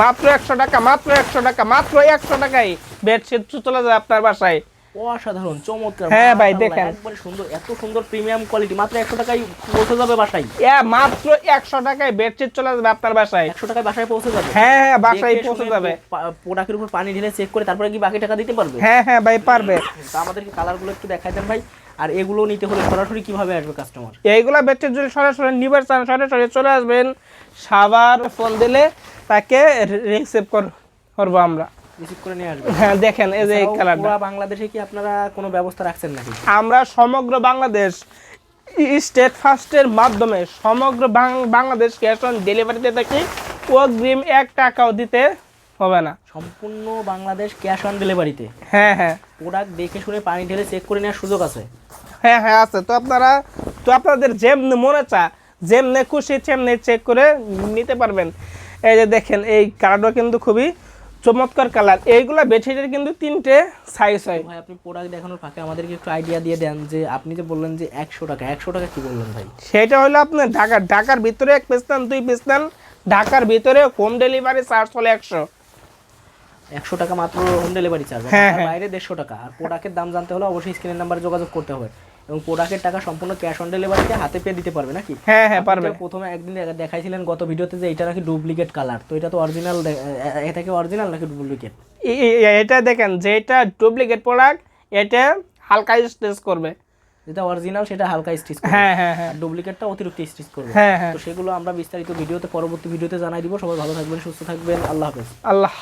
মাত্র একশো টাকা মাত্র একশো টাকা মাত্র একশো টাকায় বেডশিট চলে যায় আপনার বাসায়। অসাধারণ চমৎকার হ্যাঁ ভাই, দেখেন। একবারে সুন্দর এত সুন্দর প্রিমিয়াম কোয়ালিটি মাত্র একশো টাকায় পৌঁছে যাবে বাসায়? এ মাত্র একশো টাকায় বেডশিট চলে যাবে আপনার বাসায়। একশো টাকায় বাসায় পৌঁছে যাবে? হ্যাঁ হ্যাঁ বাসায় পৌঁছে যাবে। প্রোডাক্টের উপর পানি ঢেলে চেক করে তারপরে কি বাকি টাকা দিতে পারবে? হ্যাঁ হ্যাঁ ভাই পারবে। আমাদেরকে কালারগুলো একটু দেখাই দেন ভাই। আর এগুলো নিতে হলে সরাসরি কীভাবে আসবে কাস্টমার এইগুলা বেডশিট যদি সরাসরি নিবার চান সরাসরি চলে আসবেন সাবার ফোন দিলে তাকে রিসিভ করব আমরা। রিসিভ করে নিয়ে আসবে হ্যাঁ দেখেন এই যে কালারটা বাংলাদেশে কি আপনারা কোনো ব্যবস্থা রাখছেন নাকি? আমরা সমগ্র বাংলাদেশ স্টেট ফার্স্টের মাধ্যমে সমগ্র বাংলাদেশ ক্যাশ অন ডেলিভারিতে থাকি অগ্রিম এক টাকাও দিতে হবে না। সম্পূর্ণ বাংলাদেশ ক্যাশ অন ডেলিভারিতে হ্যাঁ হ্যাঁ। প্রোডাক্ট দেখে শুনে পানি ঢেলে চেক করে নেওয়ার সুযোগ আছে? হ্যাঁ হ্যাঁ আছে। তো আপনারা তো আপনাদের যেমনি মনে চা যেমনি খুশি তেমনি চেক করে নিতে পারবেন। এই যে দেখেন এই কালারটা কিন্তু খুবই চমৎকার কালার এইগুলা বেডশিটের কিন্তু তিনটে সাইজ হয়। ভাই আপনি প্রোডাক্ট দেখানোর ফাঁকে আমাদেরকে একটু আইডিয়া দিয়ে দেন যে আপনি যে বললেন যে একশো টাকা একশো টাকা কি বললেন ভাই? সেটা হলো আপনার ঢাকা ঢাকার ভিতরে এক পিস নেন দুই পিস নেন ঢাকার ভিতরে হোম ডেলিভারি চার্জ হলো একশো। একশো টাকা মাত্র হোম ডেলিভারি চার্জ হ্যাঁ। বাইরে দেড়শো টাকা। আর প্রোডাক্টের দাম জানতে হলে অবশ্যই স্ক্রিনের নাম্বারে যোগাযোগ করতে হবে। এবং প্রোডাক্টের টাকা সম্পূর্ণ ক্যাশ অন ডেলিভারিতে হাতে পেয়ে দিতে পারবে নাকি? হ্যাঁ হ্যাঁ পারবে। প্রথমে একদিন দেখাইছিলেন গত ভিডিওতে যে এটা নাকি ডুপ্লিকেট কালার তো এটা তো অরিজিনাল এটা কি অরিজিনাল নাকি ডুপ্লিকেট এ- এ- এ- এটা ডুপ্লিকেট প্রোডাক্ট এটা হালকা স্টেজ করবে। যেটা অরিজিনাল সেটা হালকা স্টিচ হ্যাঁ হ্যাঁ হ্যাঁ। ডুপ্লিকেটটা অতিরিক্ত স্টিচ করবে। হ্যাঁ হ্যাঁ। তো সেগুলো আমরা বিস্তারিত ভিডিওতে পরবর্তী ভিডিওতে জানাই দিব। সবাই ভালো থাকবেন সুস্থ থাকবেন। আল্লাহ হাফেজ। আল্লাহ।